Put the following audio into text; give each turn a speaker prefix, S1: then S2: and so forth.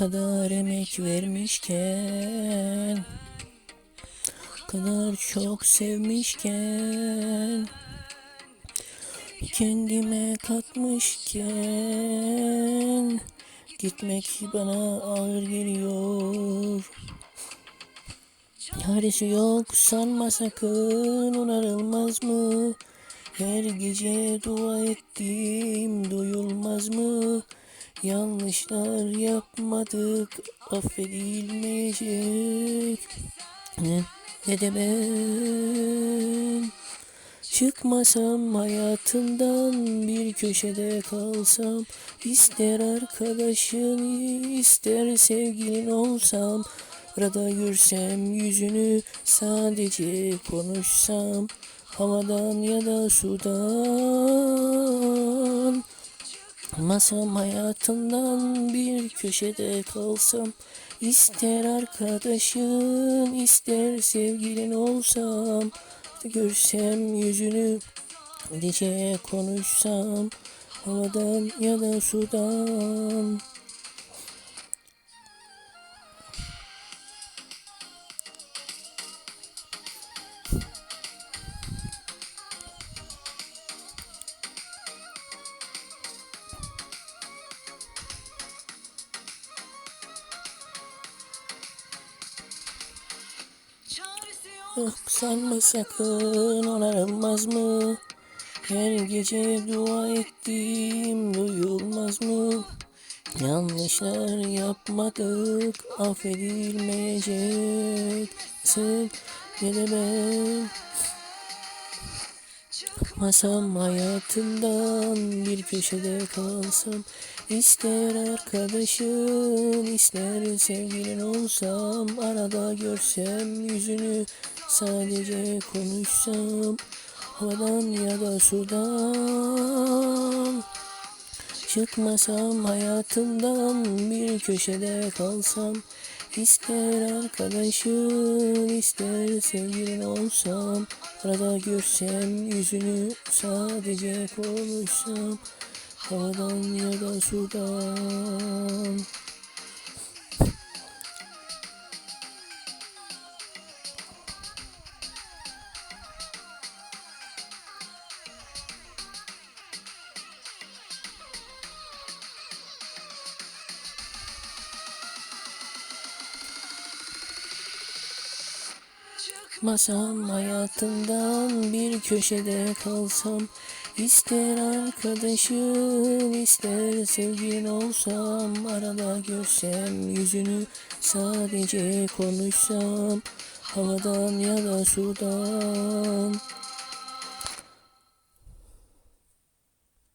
S1: kadar emek vermişken kadar çok sevmişken kendime katmışken gitmek bana ağır geliyor. Çaresi yok sanma sakın onarılmaz mı? Her gece dua mı? Yanlışlar yapmadık affedilmeyecek. Ne, ne de ben Çıkmasam hayatından bir köşede kalsam ister arkadaşın ister sevgilin olsam Arada görsem yüzünü sadece konuşsam Havadan ya da sudan Masam hayatından bir köşede kalsam. İster arkadaşın ister sevgilin olsam. Görsem yüzünü gece konuşsam. Havadan ya da sudan Sanma sakın onarılmaz mı? Her gece dua ettiğim duyulmaz mı? Yanlışlar yapmadık affedilmeyecek Sen ne de ben Masam hayatından bir köşede kalsam ister arkadaşın ister sevgilin olsam Arada görsem yüzünü sadece konuşsam Havadan ya da sudan. Çıkmasam hayatımdan bir köşede kalsam İster arkadaşın ister sevgilin olsam Arada görsem yüzünü sadece konuşsam Havadan ya da sudan Masam hayatımdan bir köşede kalsam ister arkadaşın ister sevgilin olsam Arada görsem yüzünü sadece konuşsam Havadan ya da sudan